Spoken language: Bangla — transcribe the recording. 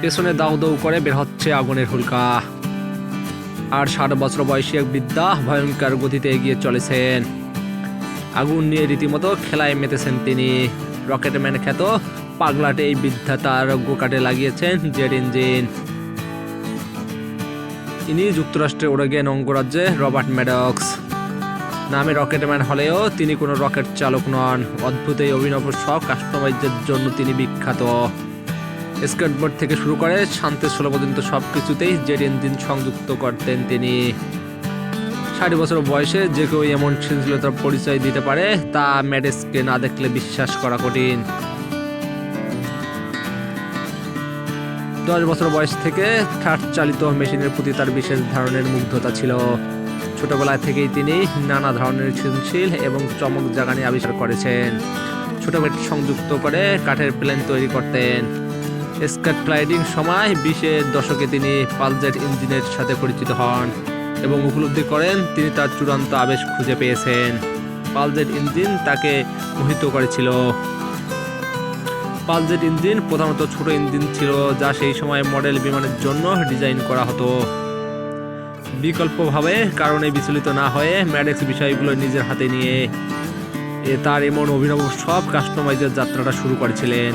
পেছনে দাউ দাউ করে বের হচ্ছে আগুনের হুলকা। আর ষাট বছর বয়সী এক বৃদ্ধা ভয়ঙ্কর গতিতে এগিয়ে চলেছেন। আগুন নিয়ে রীতিমতো খেলায় মেতেছেন তিনি। রকেটম্যান খ্যাত পাগলাটে এই বৃদ্ধা তার গোকাটে লাগিয়েছেন জেট ইঞ্জিন। ইনি যুক্তরাষ্ট্রের ওরেগেন অঙ্গরাজ্যে রবার্ট ম্যাডক্স। নামে রকেটম্যান হলেও তিনি কোনো রকেট চালক নন। অদ্ভুত এই অভিনব সব কাস্টমাইজের জন্য তিনি বিখ্যাত। স্কেটবোর্ড থেকে শুরু করে শান্তি ষোলো পর্যন্ত সব কিছুতেই জেট ইঞ্জিন সংযুক্ত করতেন তিনি। ষাট বছর বয়সে যে কেউ এমন সৃজনশীলতার পরিচয় দিতে পারে, তা ম্যাডেসকে না দেখলে বিশ্বাস করা কঠিন। দশ বছর বয়স থেকে ঠাট চালিত মেশিনের প্রতি তার বিশেষ ধরনের মুগ্ধতা ছিল। ছোটবেলা থেকেই তিনি নানা ধরনের সৃজনশীল এবং চমক জাগানি আবিষ্কার করেছেন। ছোট সংযুক্ত করে কাঠের প্লেন তৈরি করতেন। স্কাট ফ্লাইটিং সময় বিশের দশকে তিনি পালজেট ইঞ্জিনের সাথে পরিচিত হন এবং উপলব্ধি করেন তিনি তার চূড়ান্ত আবেশ খুঁজে পেয়েছেন। পালজেট ইঞ্জিন তাকে মোহিত করেছিল। পালজেট ইঞ্জিন প্রধানত ছোট ইঞ্জিন ছিল যা সেই সময় মডেল বিমানের জন্য ডিজাইন করা হতো। বিকল্পভাবে কারণে বিচলিত না হয়ে ম্যাডেক্স বিষয়গুলো নিজের হাতে নিয়ে তার এমন অভিনব সব কাস্টমাইজের যাত্রাটা শুরু করেছিলেন।